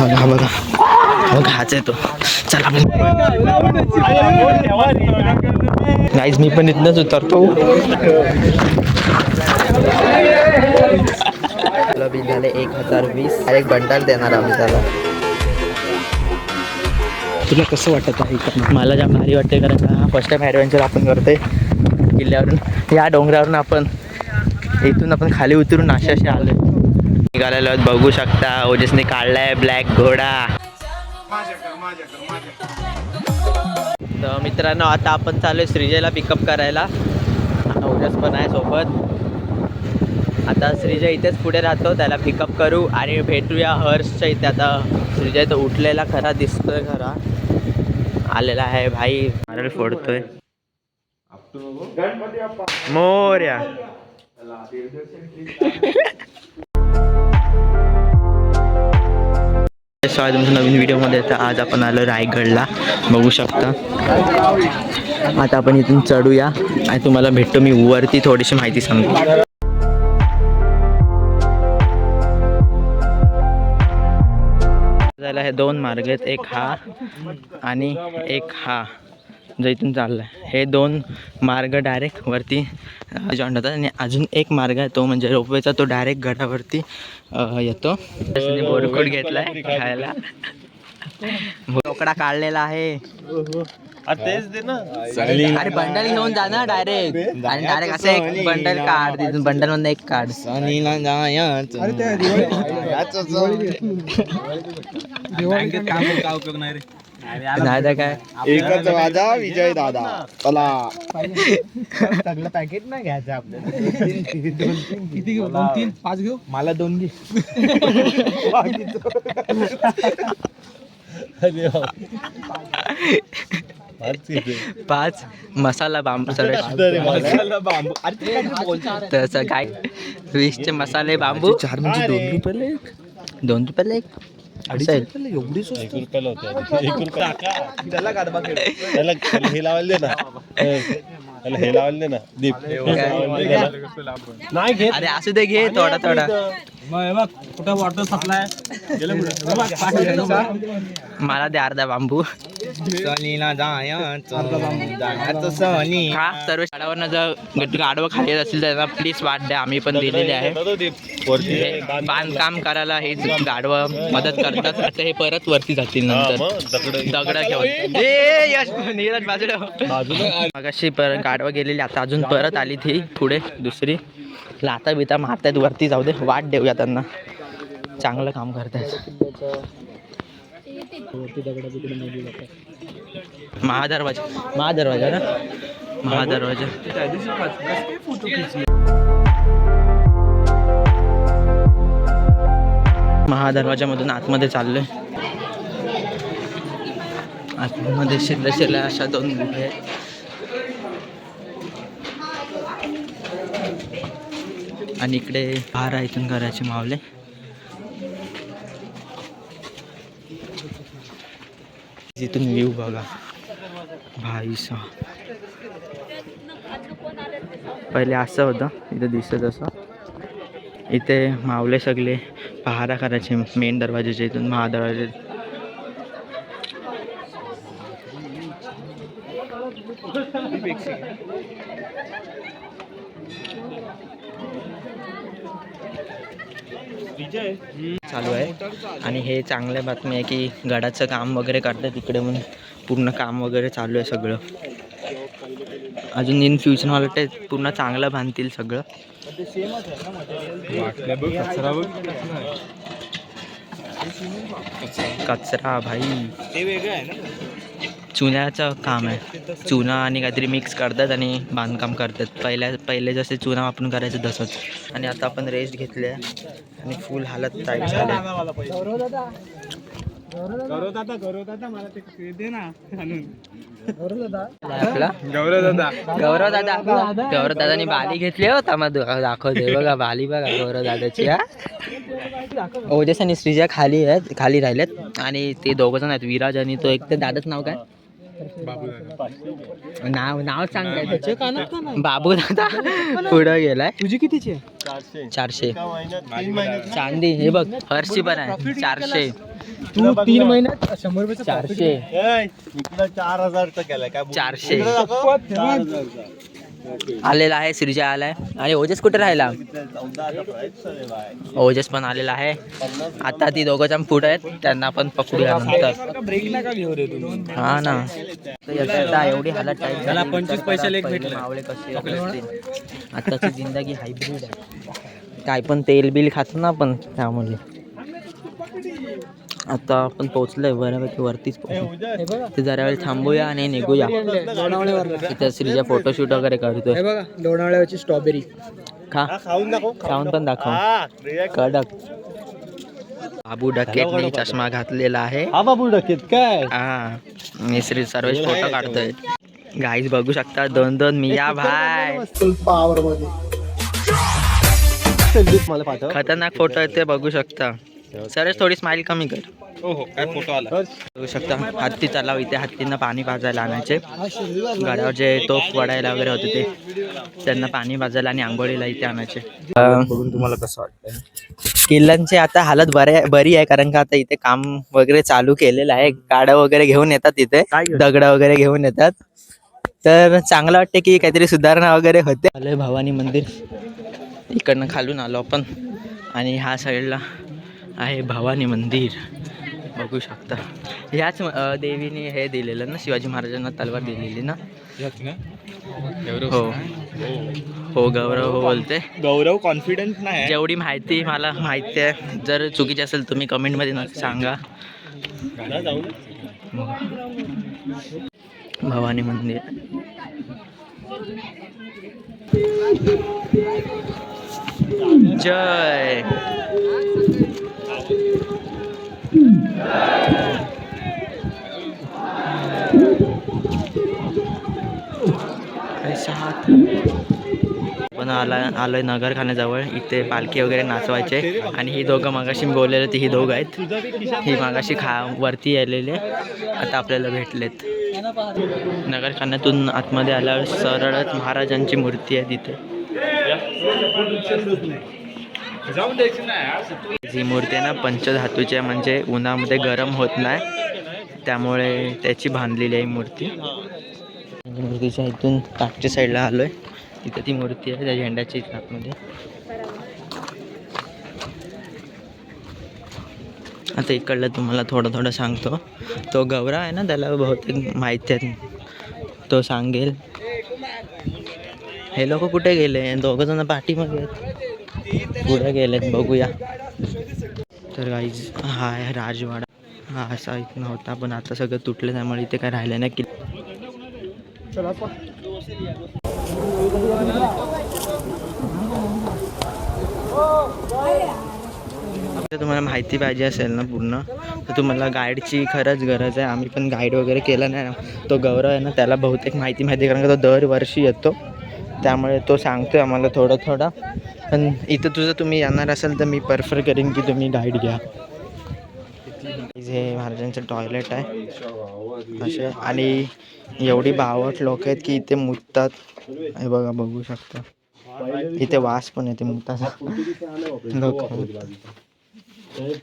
हा बघा. मग हाच आहे तो. चला गाईज मी पण इथनंच उतरतो. बिल झाले एक हजार वीस एक बंडल देणार आम्ही त्याला. तुला कसं वाटत आहे मला जाम भारी वाटते कारण का फर्स्ट टाइम ॲडव्हेंचर आपण करतोय. किल्ल्यावरून या डोंगरावरून आपण इथून आपण खाली उतरून असे असे आलो निघालेलो बघू शकता. ओजसने काढलाय ब्लॅक घोडा. तर मित्रांनो आता आपण चालू आहे श्रीजयला पिकअप करायला. ओजस पण आहे सोबत. आता श्रीजय इथेच पुढे राहतो त्याला पिकअप करू आणि भेटूया हर्षच्या इथे. आता श्रीजय तो उठलेला खरा दिसतोय खरा. आलेला आहे भाई. नारळ फोडतोय. मोर्या. स्वागत तुमच्या नवीन व्हिडिओमध्ये तर आज आपण आलो रायगडला. बघू शकता. आता आपण इथून चढूया. आणि तुम्हाला भेटतो मी वरती थोडीशी माहिती सांगतो. झाला हे दोन मार्ग आहेत. एक हा आणि एक हा. जो इथून चालला आहे हे दोन मार्ग डायरेक्ट वरती जॉईंट होतात आणि अजून एक मार्ग आहे तो म्हणजे रोपवेचा तो डायरेक्ट गडावरती येतो. बोरकोट घेतलाय खायला. बोकडा काढलेला आहे. तेच दे ना. अरे बंडल घेऊन जा ना डायरेक्ट आणि डायरेक्ट असं एक बंडल काढ तिथून बंडल मधनं एक काढ. नाही तर काय? एकच वाजा विजय दादा. चला. सगळं पॅकेट नाही घ्यायचं आपल्याला. किती घेऊ? दोन तीन पाच घेऊ? मला दोन घे. पाच मसाला बांबू सगळं. तसं काय? वीसचे मसाले बांबू. चार म्हणजे दोन रुपयाला एक. रुपयाला एक असेल एवढी स्वस्त त्याला गाडबा त्याला त्याला हे लावायला दे ना. त्याला हे लावायला दे ना. दीप. नाही घेत. अरे असू दे घे थोडा थोडा. कुठं वॉटर सप्लाय मला दे अर्धा बांबू. सनीला जायचं. सनी. सर्व शाळावरनं जर गाडवं खाली येत असेल तर त्यांना प्लीज वाट द्या. आम्ही पण दिलेले आहे. हे बांधकाम करायला हे गाडवं मदत करतात आता हे परत वरती जातील नंतर. दगड घेऊन ए यश नीरज बाजूला. मगाशी परत गाडवं गेलेली आता अजून परत आली ती पुढे दुसरी. लाता बिता मारतायत वरती जाऊ दे वाट देऊया त्यांना. चांगलं काम करतायत. महादरवाजा महादरवाजा ना? महादरवाजा. महादरवाजामधून आतमध्ये चाललोय. आतमध्ये शिरल्या शिरल्या अशा दोन गुहे आहेत. आणि इकडे बारा इथून घराचे मावले. तिथून व्ह्यू बघा. भाई पहिले असं होतं इथं दिसत असं. इथे मावले सगळे पहारा करायचे मेन दरवाजाच्या इथून महादरवाजे. चालू आहे. आणि हे चांगल्या बातमी आहे की गडाचं काम वगैरे करतात तिकडे म्हणून. पूर्ण काम वगैरे चालू आहे सगळं. अजून इन फ्युचर मला वाटतं पूर्ण चांगलं बांधतील सगळं. कचरा भाई ते वेगळं आहे ना चुन्याचं काम आहे. चुना आणि काहीतरी मिक्स करतात आणि बांधकाम करतात. पहिल्या पहिले जसे चुना आपण करायचं तसंच. आणि आता आपण रेस्ट घेतली आणि फुल हालत टाईट झाले गौरव दादा गौरव दादा मला ते दे ना आणून. आपला? गौरव दादा. गौरव दादा. गौरव दादानी बाली घेतली होता मग दाखवते बघा बाली बघा गौरव दादाची हा. ओजस आणि श्रीजा खाली आहेत खाली राहिलेत. आणि ते दोघं जण आहेत विराज आणि तो एक ते दादाचं नाव काय? नाव नाव सांग बाबू दादा पुढं गेलाय. तुझी कितीची आहे? चारशे. चांदी हे बघ फरशी पण आहे. चारशे. तू तीन महिन्यात शंभर रुपयाचा चारशे. चार हजारचा केलाय काय चारशे. आलेला आहे श्रीजा आलाय आणि ओजस कुठे राहिला? ओजस पण आलेला आहे. आता ती दोघं जण पुढे आहेत त्यांना पण पकडूया नंतर. हा ना. आता एवढी हालत टाईट त्याला 25 पैशाला एक भेटलं. मावळे कसे असतील? आताची जिंदगी हायब्रिड आहे. काय पण तेल बिल खातो ना आपण त्यामुळे. आता आपण पोहोचलोय बऱ्यापैकी वरतीच पोहोचलो हे बघा ते जरा वेळ थांबूया आणि निघूया. तिथे श्रीजा फोटोशूट वगैरे करतोय हे बघा लोणावळ्यावरची स्ट्रॉबेरी खा. खाऊन दाखव. खाऊन पण दाखव. हा. कडक. बाबू डकेटने चष्मा घातलेला आहे. हा बाबू डकेत काय? हा मी श्री सर्वेश फोटो काढतोय. गाईज बघू शकता दोन दोन मिया भाय मला पाठव. खतरनाक फोटो आहेत ते बघू शकता. सर्वेश थोडी स्माइल कमी कर. हो हो काय फोटो आला? बघू शकता हत्ती तलाव इथे हत्तींना पाणी पाजायला आणायचे. गडावर जे तोफ वडायला वगैरे होते ते त्यांना पाणी पाजायला आणि आंघोळीला इथे आणायचे. बघून तुम्हाला कसं वाटतं किल्ल्यांची आता हालत बरे बरी आहे कारण का आता इथे काम वगैरे चालू केलेलं आहे. गाड्या वगैरे घेऊन येतात इथे दगड वगैरे घेऊन येतात. तर चांगलं वाटते की काहीतरी सुधारणा वगैरे होते. आलोय भवानी मंदिर. इकडनं खालून आलो आपण. आणि ह्या साईडला आहे भवानी मंदिर. बघू शकता. ह्याच देवीने हे दिलेलं ना शिवाजी महाराजांना तलवार दिलेली ना? हो. हो गौरव हो बोलते. गौरव कॉन्फिडन्स नाही जेवढी माहिती मला माहिती आहे जर चुकीची असेल तुम्ही कमेंटमध्ये नक्की सांगा. भवानी मंदिर. जय! आपण आला आलोय नगरखान्याजवळ. इथे पालखी वगैरे नाचवायचे. आणि ही दोघं मागाशी मी बोललेले ते ही दोघं आहेत. ही मागाशी खा वरती आलेले. आता आपल्याला भेटलेत. नगरखान्यातून आतमध्ये आल्यावर सरळच महाराजांची मूर्ती आहे तिथे. ही मूर्ती आहे ना पंचधातूची आहे. म्हणजे उन्हामध्ये गरम होत नाही. त्यामुळे त्याची बांधलेली आहे मूर्ती. मूर्तीच्या इथून पाठच्या साईडला आलोय. तिथे ती मूर्ती आहे त्या झेंड्याची इथे आतमध्ये. आता इकडलं तुम्हाला थोडं थोडं सांगतो. तो गौरा आहे ना त्याला बहुतेक माहिती आहे. तो सांगेल. हे लोक कुठे गेले? दोघं जण पाठीमागे आहेत. पुढे गेलेत बघूया. तर गाईज हा आहे राजवाडा. हा असा इथं होता पण आता सगळं तुटलं त्यामुळे इथे काय राहिलं नाही. की तुम्हाला माहिती पाहिजे असेल ना पूर्ण तर तुम्हाला गाईडची खरंच गरज आहे. आम्ही पण गाईड वगैरे केला नाही ना. तो गौरव आहे ना त्याला बहुतेक माहिती माहिती आहे, कारण का तो दरवर्षी येतो. त्यामुळे तो सांगतो आहे आम्हाला थोडं थोडं. पण इथं तुझं तुम्ही येणार असाल तर मी प्रेफर करेन की तुम्ही गाईड घ्या. हे महाराजांचं टॉयलेट आहे. असे आणि एवढी बावट लोक आहेत की इथे मुततात. हे बघा बघू शकता. इथे वास पण येते मग तसा.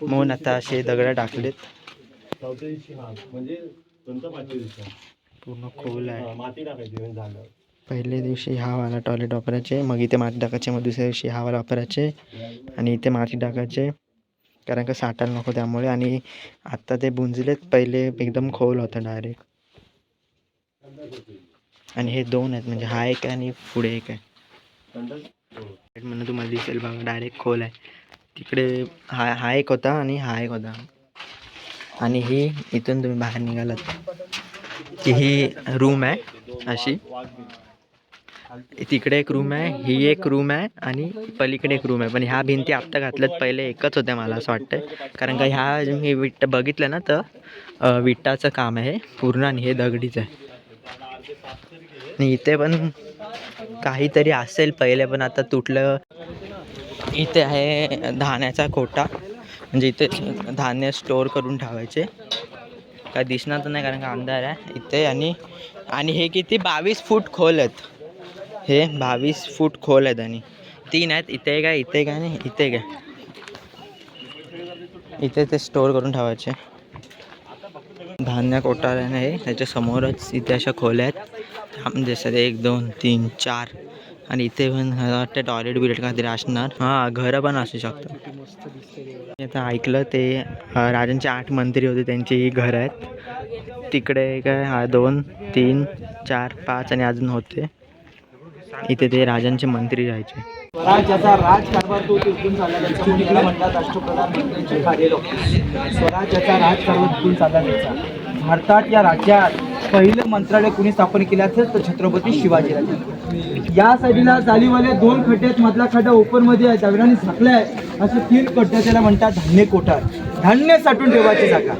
म्हणून आता असे दगड टाकलेत. पूर्ण खोल आहे. पहिल्या दिवशी हा वाला टॉयलेट वापरायचे मग इथे माती टाकायचे मग दुसऱ्या दिवशी हा वाला वापरायचे आणि इथे माती टाकायचे. कारण का साठायला नको त्यामुळे आणि आत्ता ते बुंजलेत पहिले एकदम खोल होतं डायरेक्ट आणि हे दोन आहेत म्हणजे हा एक आहे आणि पुढे एक आहे. म्हणून तुम्हाला दिसेल बघा डायरेक्ट खोल आहे. तिकडे हा हा एक होता आणि हा एक होता. आणि ही इथून तुम्ही बाहेर निघालात. की ही रूम आहे अशी. तिकडे एक रूम आहे ही एक रूम आहे आणि पलीकडे एक रूम आहे. पण ह्या भिंती आत्ता घातल्यात पहिले एकच होत्या मला असं वाटतं कारण का ह्या मी विट्ट बघितलं ना तर विटाचं काम आहे पूर्ण आणि हे दगडीच आहे. आणि इथे पण काहीतरी असेल पहिले पण आता तुटलं. इथे आहे धान्याचा कोटा. म्हणजे इथे धान्य स्टोअर करून ठेवायचे. काय दिसणार तर नाही कारण का अंधार आहे. इथे आणि आणि हे किती? बावीस फूट खोल आहेत. हे बावीस फूट खोल आहेत आणि तीन आहेत. इथे काय इथे काय नाही इथे काय. इथे ते स्टोअर करून ठेवायचे. धान्य कोटाऱ्याने हे त्याच्या समोरच इथे अशा खोल्या आहेत. आम- जसं एक दोन तीन चार। आणि इथे पण मला वाटतं टॉयलेट बिलेट काहीतरी असणार. हां घरं पण असू शकतात मी आता ऐकलं ते राजांचे आठ मंत्री होते त्यांची घर आहेत. तिकडे काय हा दोन तीन चार पाच आणि अजून होते. इथे ते राजांचे मंत्री राहायचे. स्वराज्याचा राजकारभार तो तिथून चालला त्याचा म्हणून त्याला म्हणतात राष्ट्रप्रधान मंत्र्यांचे स्वराज्याचा राजकारभार तिथून चालला त्याचा भारतात या राज्यात पहिलं मंत्रालय कुणी स्थापन केलं असेल तर छत्रपती शिवाजीराजे या साईडला चालीवाले दोन खड्डे आहेत मधला खड्डा ओपनमध्ये आहे दगडाने आहे. असं तीन खड्डे त्याला म्हणतात धान्य कोठार. धान्य साठून ठेवायची जागा.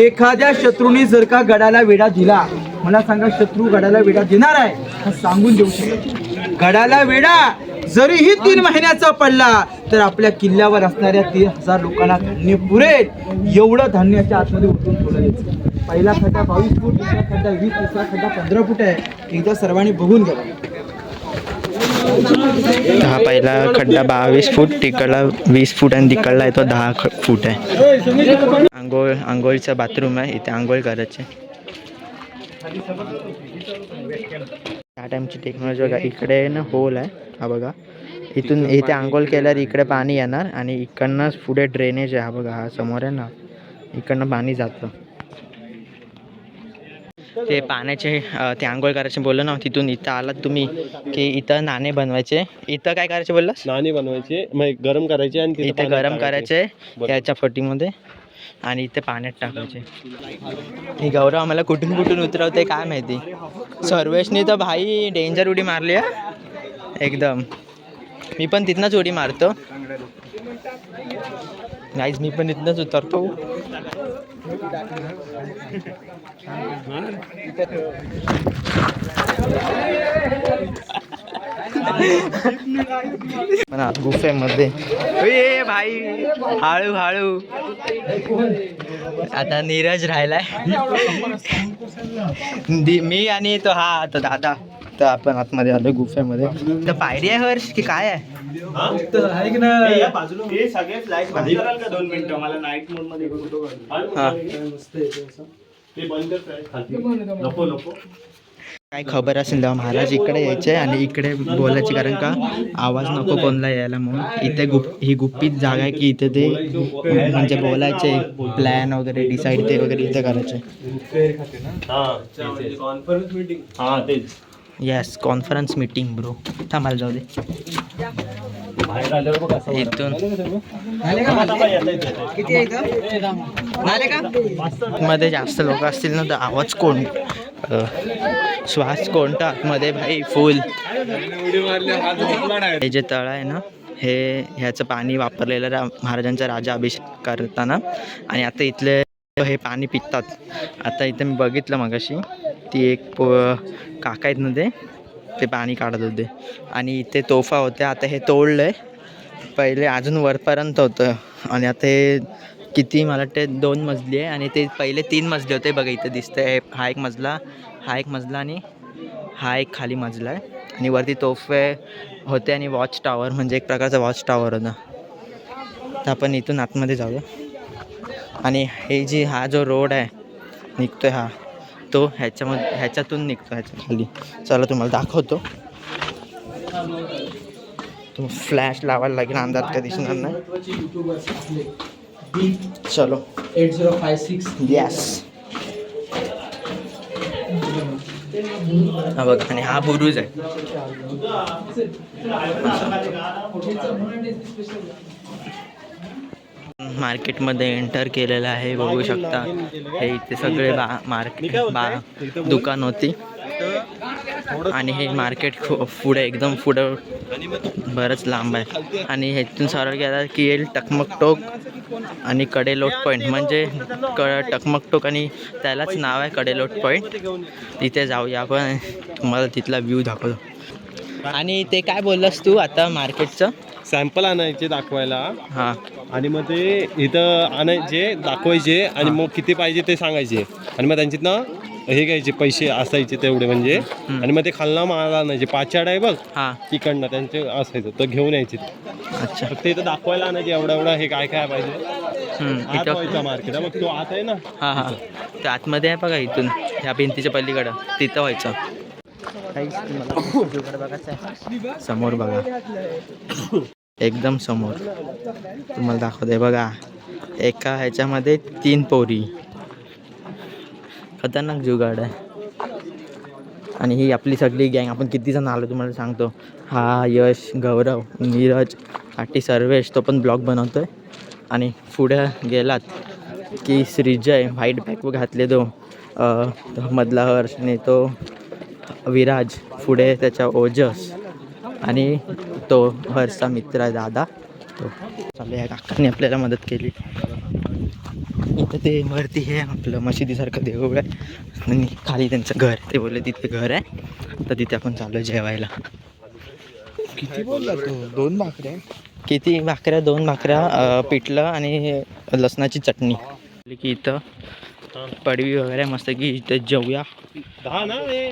एखाद्या शत्रूने जर का गडाला वेढा दिला मला सांगा शत्रू गडाला वेढा देणार आहे हा सांगून देऊ शकतो. गडाला वेडा जरीही तीन महिन्याचा पडला तर आपल्या किल्ल्यावर असणाऱ्या तीन हजार लोकांना धान्य पुरेल. एवढं धान्याच्या आतमध्ये उठून ठेवलं पहिला खड्डा बावीस फूट दुसरा खड्डा वीस तिसरा खड्डा पंधरा फूट आहे. एकदा सर्वांनी बघून घ्या. हा पहिला खड्डा बावीस फूट तिकडला वीस फूट आणि तिकडला येतो तो दहा ख- फूट आहे. आंघोळ आंघोळचं बाथरूम आहे. इथे आंघोळ करायचे. त्या टाईमची टेक्नॉलॉजी बघा इकडे ना होल आहे. हा बघा. इथून इथे आंघोळ केल्यावर इकडे पाणी येणार आणि इकडनं पुढे ड्रेनेज आहे. हा बघा हा समोर आहे ना. इकडनं पाणी जातं. ते पाण्याचे ते आंघोळ करायचे बोललो ना तिथून इथं आलात तुम्ही की इथं नाणे बनवायचे. इथं काय करायचे बोललास? नाणे बनवायचे मग गरम करायचे आणि तिथे इथे गरम. करायचे याच्या फटीमध्ये. आणि इथे पाण्यात टाकायचे. हे गौरव आम्हाला कुठून कुठून उतरवते काय माहिती? सर्वेशनी तर भाई डेंजर उडी मारली आहे एकदम. मी पण तिथनंच उडी मारतो. नाहीच मी पण इथनंच उतरतो. आत गुफेमध्ये. ए भाई हळू हळू आता नीरज राहिलाय. मी आणि तो हा तो दादा. तर आपण आतमध्ये आलो गुफेमध्ये. तर पायरी आहे हर्ष की काय आहे? हे? मला काय खबर असेल तेव्हा महाराज इकडे यायचे आणि इकडे बोलायचे कारण का आवाज नको कोणला यायला म्हणून. इथे गुप ही गुपित जागा आहे की इथे ते म्हणजे बोलायचे प्लॅन वगैरे डिसाईड ते वगैरे इथे करायचे. कॉन्फरन्स मीटिंग हा तेच. येस कॉन्फरन्स मीटिंग ब्रो थांबायला जाऊ दे. बाहेर आल्यावर बघ असं इथून. किती मध्ये जास्त लोक असतील ना तर आवाज कोण? श्वास कोणता मध्ये भाई? फुल. हे जे तळ आहे ना हे ह्याचं पाणी वापरलेलं रा महाराजांचा राजा अभिषेक करताना. आणि आता इथले हे पाणी पितात. आता इथे मी बघितलं मगाशी ती एक पो काका आहेत ना ते ते पाणी काढत होते. आणि इथे तोफा होत्या. आता हे तोडलं आहे पहिले अजून वरपर्यंत होतं. आणि आता हे किती मला वाटते दोन मजली आहे आणि ते पहिले तीन मजले होते. बघा इथं दिसतंय. हा एक मजला हा एक मजला आणि हा एक खाली मजला आहे. आणि वरती तोफे होते आणि वॉच टॉवर म्हणजे एक प्रकारचा वॉच टॉवर होता. तर आपण इथून आतमध्ये जाऊया. आणि हे जी हा जो रोड आहे निघतो आहे हा तो ह्याच्यामध्ये ह्याच्यातून निघतो ह्याच्या खाली. चला तुम्हाला दाखवतो. तो फ्लॅश लावायला लागेल अंधार काय दिसणार नाही. चलो. Eight zero five six yes हा बघ आणि हा बुरुज आहे. मार्केटमध्ये एंटर केलेलं आहे बघू शकता. हे इथे सगळे बा मार्केट बा दुकान होती. आणि हे मार्केट खू- पुढे एकदम पुढं. बरंच लांब आहे. आणि ह्यातून सरळ गेला की येईल टकमक टोक. आणि कडेलोट पॉईंट म्हणजे क टकमक टोक आणि त्यालाच नाव आहे कडेलोट पॉईंट तिथे जाऊया आपण. तुम्हाला तिथला व्ह्यू दाखवतो. आणि ते काय बोललास तू आता मार्केटचं सॅम्पल आणायचे दाखवायला. हां. आणि मग ते इथं आणायचे दाखवायचे आणि मग किती पाहिजे ते सांगायचे. आणि मग त्यांच्यात ना हे घ्यायचे पैसे असायचे तेवढे म्हणजे. आणि मग ते खालना माल आणायचे पाचाड आहे बघ हा. तिकडनं त्यांचे असायचं तर घेऊन यायचे. अच्छा. फक्त इथं दाखवायला आणायचे एवढा एवढा हे काय काय पाहिजे. हम्म, आत इथं. व्हायचा मार्केट मग तो आत आहे ना. हा हा. ते आतमध्ये आहे बघा इथून ह्या भिंतीच्या पलीकडं. तिथं व्हायचं. काहीच तुम्हाला जुगाड बघायचं आहे? समोर बघा. एकदम समोर. तुम्हाला दाखवते बघा. एका ह्याच्यामध्ये तीन पोरी. खतरनाक जुगाड आहे. आणि ही आपली सगळी गँग आपण किती जण आलो तुम्हाला सांगतो. हा यश गौरव नीरज आटी सर्वेश तो पण ब्लॉग आहे आणि पुढे गेलात की श्रीजय व्हाईट बॅग घातले तो तो मधला हर्ष आणि तो विराज पुढे त्याच्या ओजस आणि तो हर्षचा मित्र आहे दादा. तो चालू या काकांनी आपल्याला मदत केली. इथं ते वरती हे आपलं मशिदीसारखं देऊळ आहे. आणि खाली त्यांचं घर. ते बोलले तिथे घर आहे. तर तिथे आपण चालू जेवायला. किती बोलला तो? दोन भाकऱ्या किती भाकऱ्या? दोन भाकऱ्या पिठलं आणि लसणाची चटणी. की इथं. पडवी वगैरे मस्त की इथं जेवूया. हे?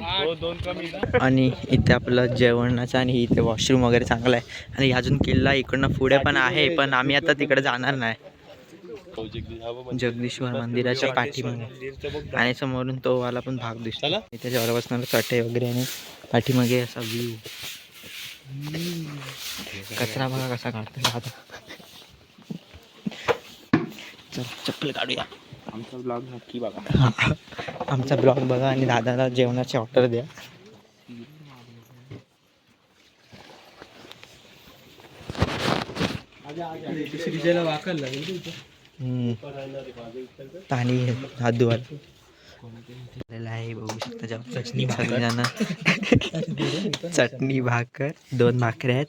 आणि इथे आपलं जेवणाचं आणि इथे वॉशरूम वगैरे चांगलं आहे. आणि अजून किल्ला इकडनं पुढे पण आहे पण आम्ही आता तिकडे जाणार नाही. जगदीश्वर मंदिराच्या पाठीमागे. आणि समोरून तो वाला पण भाग दिसतो. इथे जेवढा बसणार चटे वगैरे आणि पाठीमागे असा व्ह्यू कचरा बघा कसा काढतो दादा चल चप्पल काढूया. आमचा ब्लॉग नक्की बघा. आमचा ब्लॉग बघा आणि दादाला जेवणाची ऑर्डर द्या. वाकल हम्म. पाणी हात धुवायला आहे बघू शकता चटणी सगळेजण चटणी भाकर दोन भाकऱ्या आहेत.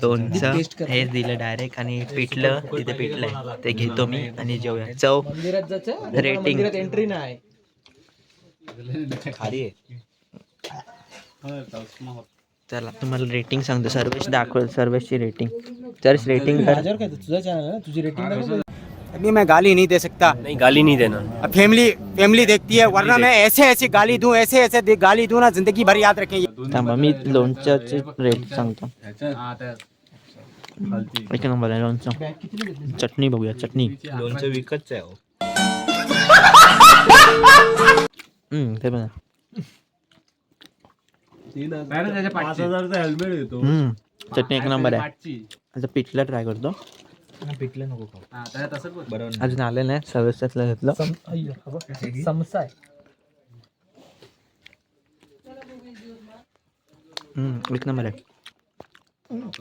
दोनचं हेच दिलं डायरेक्ट आणि पिठलं तिथे पिठलं आहे. ते घेतो मी आणि जेवूया. चव. मंदिरात एंट्री नाही खाली चला तुम्हाला रेटिंग सांगतो. सर्वेश दाखव सर्वेशची रेटिंग तर रेटिंग तुझा चॅनल आहे तुझी रेटिंग अभी मैं गाली नहीं दे सकता। नाही गाली नहीं देना। अब फैमिली फैमिली देखती है वरना मैं ऐसे ऐसे गाली दूँ ऐसे ऐसे गाली दूँ ना ज़िंदगी भर याद रखें ये। थांबा मी लोणच्याचे रेट सांगतो. एक नंबर आहे लोणचं. चटणी बघूया चटणी. लोणचं विकतच आहे हो. हम्म, ते पण पाच हजारचा हेल्मेट येतो हम्म, चटणी एक नंबर आहे. आता पिठलं ट्राय करतो. पिटलं नको खाऊ. बरोबर अजून आलं नाही सर्विसला घेतलं. समसा आहे. एक नंबर आहे.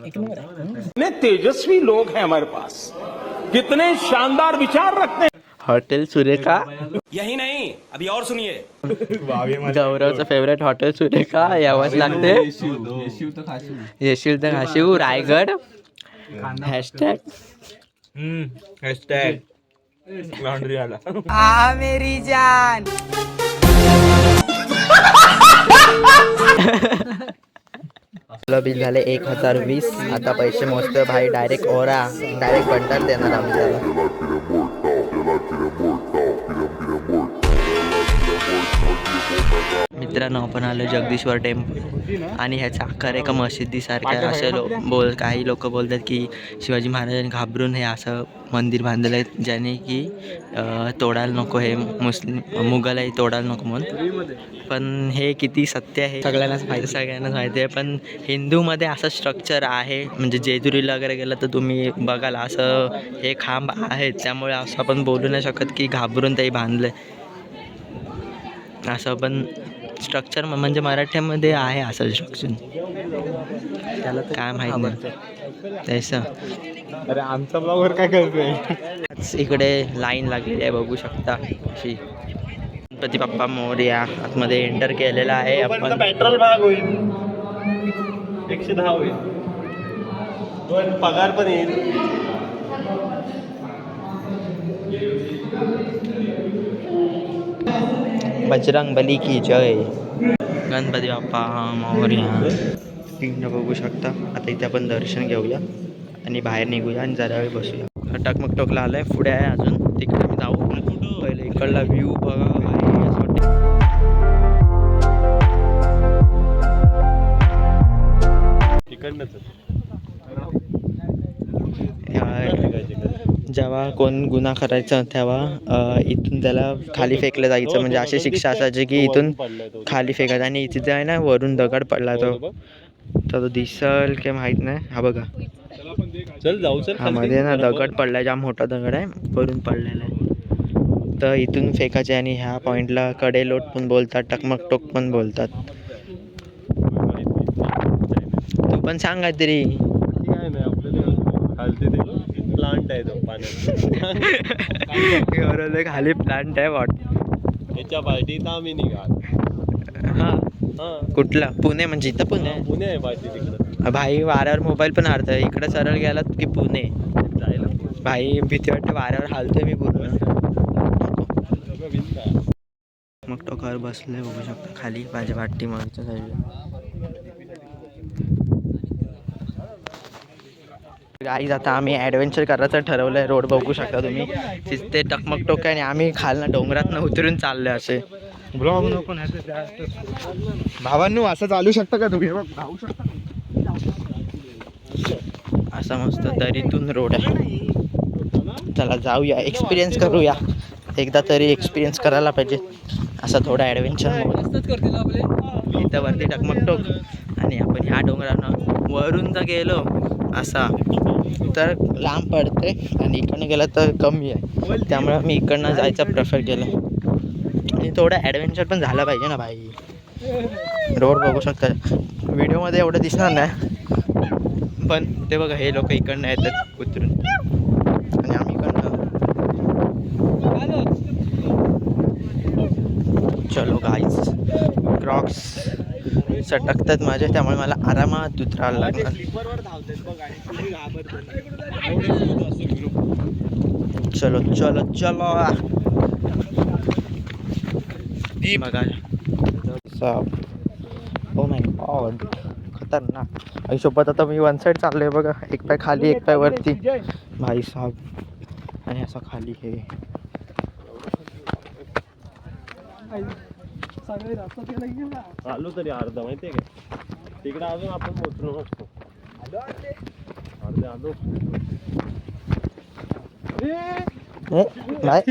कितने तेजस्वी लोग हैं हमारे पास। कितने शानदार विचार रखते हैं। हॉटेल सुरेखा। यही नहीं अभी और सुनिए। गौरवचं फेवरेट हॉटेल सुरेखा यावंच लागते। येशील तर खाशीव रायगड। हॅशटॅग हॅशटॅग लॉन्ड्री आला आ मेरी जान. आपलं बिल झाले एक हजार वीस. आता पैसे मोजतो भाई डायरेक्ट ओरा. डायरेक्ट बंडल देणार आम्ही त्याला. मित्रांनो आपण आलो जगदीश्वर टेम्पल आणि ह्याचा आकार एका मशिदीसारख्या असे लो बोल काही लोक बोलतात की शिवाजी महाराजांनी घाबरून हे असं मंदिर बांधलं आहे ज्याने की तोडायला नको हे मुस्लिम मुघलही तोडायला नको म्हणून. पण हे किती सत्य आहे सगळ्यांनाच माहिती सगळ्यांनाच माहिती आहे. पण हिंदूमध्ये असं स्ट्रक्चर आहे म्हणजे जेजुरीला वगैरे गेलं तर तुम्ही बघाल असं हे खांब आहेत त्यामुळे असं आपण बोलू नाही शकत की घाबरून ते बांधलं असं पण स्ट्रक्चर म्हणजे मराठ्यामध्ये आहे असं स्ट्रक्चर त्याला काय माहीत नाही. तसं. अरे आमचा ब्लॉगर काय करतोय? इकडे लाईन लागलेली आहे बघू शकता. अशी. गणपती बाप्पा मोरया आतमध्ये एंटर केलेला आहे. आपण पेट्रोल भाग होईल. एकशे दहा होईल. पण पगार पण येईल. बजरंग बली की जय। गणपती बाप्पा मोरया पिंड बघू शकता. आता इथे आपण दर्शन घेऊया आणि बाहेर निघूया आणि जरा वेळ बसूया. टकमक टोकला आलाय पुढे आहे अजून. तिकडे मी जाऊ. पहिले इकडला व्ह्यू बघा. भाई, असं वाटतं तिकडनंच या- जेव्हा कोण गुन्हा करायचा तेव्हा इथून त्याला खाली फेकलं जायचं. म्हणजे अशी शिक्षा असायची की इथून खाली फेकायचं. आणि तिथे आहे ना वरून दगड पडला तो. तर तो दिसल की माहीत नाही. हा बघा. चल जाऊ हा मध्ये ना दगड पडलाय जाम मोठा दगड आहे वरून पडलेला आहे. तर इथून फेकायचे आणि ह्या पॉइंटला कडे लोट पण बोलतात टकमक टोक पण बोलतात. तू पण सांग काहीतरी. प्लांट आहे तो पाण्यात. खाली प्लांट आहे वाट. याच्या पार्टीत आम्ही निघाल. हा. हा. कुठला? पुणे म्हणजे इथं पुणे? पुणे आहे पार्टी तिकडं. भाई वाऱ्यावर मोबाईल पण हारतोय. इकडे सरळ गेलात की पुणे? जायला. भाई भीती वाटते वाऱ्यावर हालतोय मी पूर्ण. मग टोकावर बसले बघू शकता. खाली माझ्या वाटी मागच्या साईडला गाईज आता आम्ही ॲडव्हेंचर करायचं ठरवलंय. रोड बघू शकता तुम्ही. तिथे टकमक टोक आहे आणि आम्ही खालनं डोंगरातनं उतरून चाललोय असे. भावांनो असं चालू शकता का तुम्ही? धावू शकता असा मस्त दरीतून रोड आहे. चला जाऊया. एक्सपिरियन्स करूया. एकदा तरी एक्सपिरियन्स करायला पाहिजे. असा थोडा ॲडव्हेंचर इथं वरती टकमक टोक आणि आपण ह्या डोंगरानं वरून जर गेलो. असा. तर लांब पडते आणि इकडनं गेलं तर कमी आहे. त्यामुळे मी इकडनं जायचं प्रेफर केलं. आणि थोडं ॲडव्हेंचर पण झालं पाहिजे ना भाई. रोड बघू शकता. व्हिडिओमध्ये एवढं दिसणार नाही. पण ते बघा हे लोक इकडनं येतात उतरून. आणि आम्ही इकडनं चलो गाईज क्रॉक्स सटकतात माझे त्यामुळे मला आरामात उतरायला लागणार. चलो चलो चलो. बघा. ओ माय गॉड खतरनाक. हिशोबात आता मी वन साईड चाललोय बघा. एक पाय खाली एक पाय वरती. भाई साहब आणि असं खाली हे. आलो तरी अर्धा माहितीये का? तिकडे अजून आपण पोहोचलो नसतो. हे, नाही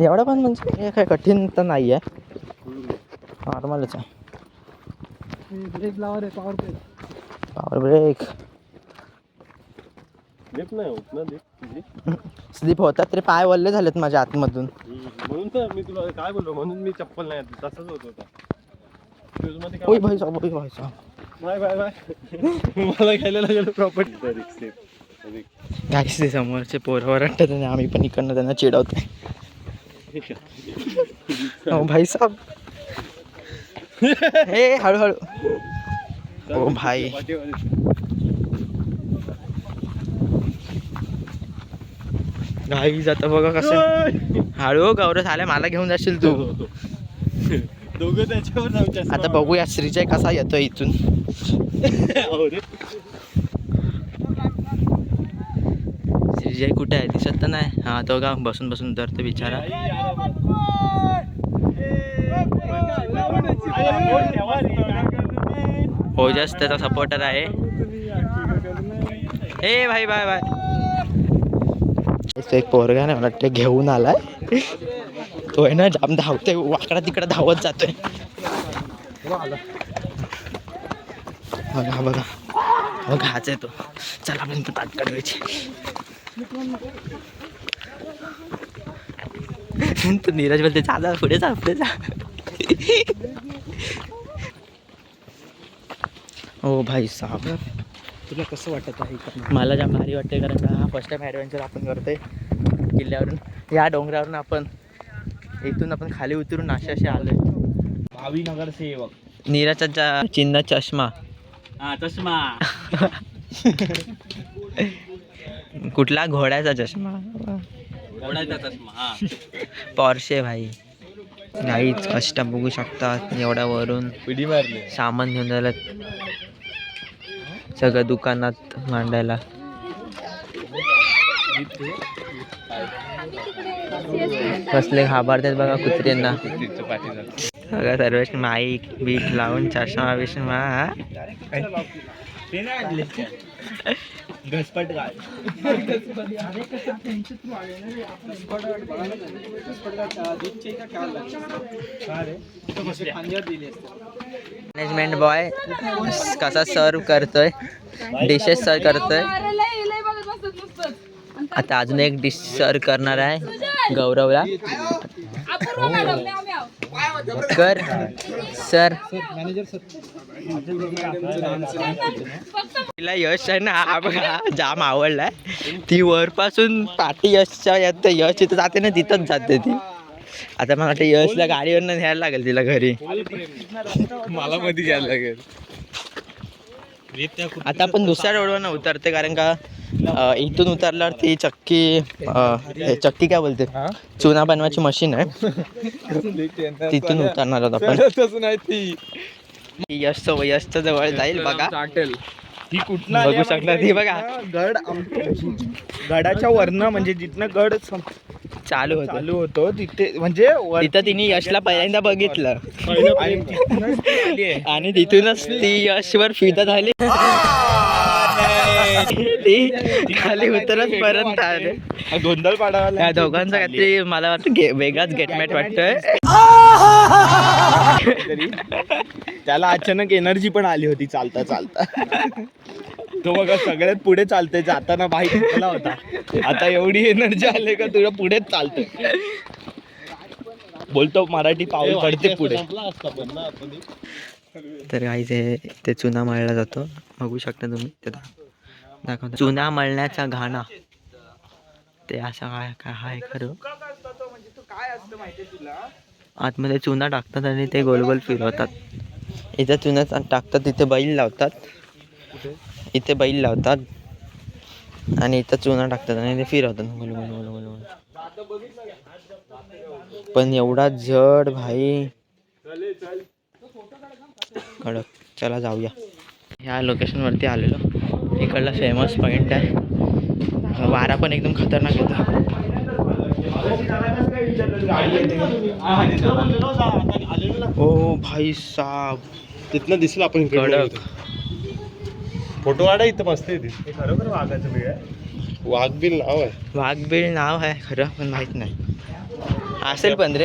एवढं पण म्हणजे हे काय कठीण तर नाही आहे नॉर्मलच आहे पॉवर ब्रेक देत नाही होत ना स्लिप होतात तरी पाय वल्ले झालेत माझ्या आतमधून. म्हणून तर मी तुला काय बोललो म्हणून मी चप्पल नाही. तसंच होत होता. ओय भाई साहब ओय भाई साहब. बाय बाय बाय मला घ्यायला लागेल प्रॉपर्टी ते समोरचे पोरं ओरडतात आणि आम्ही पण इकडनं त्यांना चिडवतोय. ओ भाई साहब. हे हळूहळू. ओ भाई. घाई जातं बघा कसं. हळू गौरव झाल्या मला घेऊन जाशील तू. दोघं त्याच्यावर जाऊ आता बघूया श्रीजय कसा येतो इथून. श्रीजय कुठे आहे? दिसत तर नाही? हा तो का बसून बसून उतरतो बिचारा. ओजस त्याचा सपोर्टर आहे. ए भाई बाय बाय एक पोरगा नाही मला वाटतं घेऊन आलाय. तो आहे ना जाम धावतोय. वाकडा तिकडे धावत जातोय. बघा बघा. बघा हाच आहे तो. चला आपण ताट काढवायची तो नीरज बोलते जा जा पुढे जा पुढे जा. ओ भाई साहब. तुला कसं वाटत आहे मला जाम भारी वाटते कारण का हा फर्स्ट टाइम ॲडव्हेंचर आपण करतोय किल्ल्यावरून. या डोंगरावरून आपण इथून आपण खाली उतरून असे असे आलोय. भावी नगरसेवक नीरजचा चिन्ह चष्मा. हा चष्मा. कुठला? घोड्याचा चष्मा. घोड्याचा चष्मा हा. पॉर्शे भाई. गाईच कष्ट बघू शकतात. एवढ्या वरून सामान घेऊन जायला. सगळं दुकानात मांडायला. कसले घाबरतात बघा कुत्र्यांना. बघा सर्वेश माईक बीट लावून चष्मा बिष्मा मॅनेजमेंट बॉय कसा सर्व करतोय? डिशेस सर्व करतोय? आता अजून एक डिश सर्व करणार आहे गौरवला. कर सर तिला यश आहे ना हा बघा जाम आवडलाय. ती वरपासून पाठी यशच्या यात यश तिथं जाते ना तिथंच जाते ती. आता मला वाटतं यशला गाडीवरनं न्यायला लागेल तिला घरी. मला मध्ये घ्यायला लागेल. आता आपण दुसऱ्या रोडवर उतरते कारण का इथून उतरल्यावर ती चक्की हे चक्की काय बोलते? चुना बनवायची मशीन आहे. तिथून उतरणार आहोत आपण. नाही ती. यश यशच्या जवळ जाईल बघा. ही कुठला बघू शकता ती बघा. गड गडाच्या वरनं म्हणजे जिथनं गड चालू होतं. चालू होतो तिथे म्हणजे तिथं तिने यशला पहिल्यांदा बघितलं. आणि तिथूनच ती आली आहे. आणि तिथूनच ती यशवर फिदा झाली ती खाली उतरत परत आले गोंधळ पाडावा या दोघांचा काहीतरी मला वाटतं वेगळाच गेटमॅट वाटतोय. त्याला अचानक एनर्जी पण आली होती चालता चालता. तो बघा सगळ्यात पुढे चालतोय जाताना बाईक ठेवला होता. आता एवढी एनर्जी आली का तुझ्या पुढेच चालतोय. बोलतो मराठी पाऊल पडते पुढे. तर काही ते ते चुना मळला जातो. बघू शकता तुम्ही. ते दा- दाखवतो. चुना मळण्याचा घाणा. ते असं काय काय आहे खरं. आतमध्ये चुना टाकतात आणि ते गोल गोल फिरवतात इथं चुना टाकतात तिथे बैल लावतात. इथे बैल लावतात. आणि इथं चुना टाकतात आणि ते फिरवतात गोल गोल गोल गोल गोल. पण एवढा जड भाई. कडक. चला जाऊया. ह्या लोकेशनवरती आलेलो. इकडला फेमस पॉईंट आहे. वारा पण एकदम खतरनाक येतो. ओ भाई साब तिथनं दिसलं आपण कडक. फोटो काढा इथं मस्त आहे ते. खरोखर वाघाचं वेळ आहे. वाघ बिल नाव आहे वाघबीळ नाव आहे खरं पण माहीत नाही. असेल पण रे.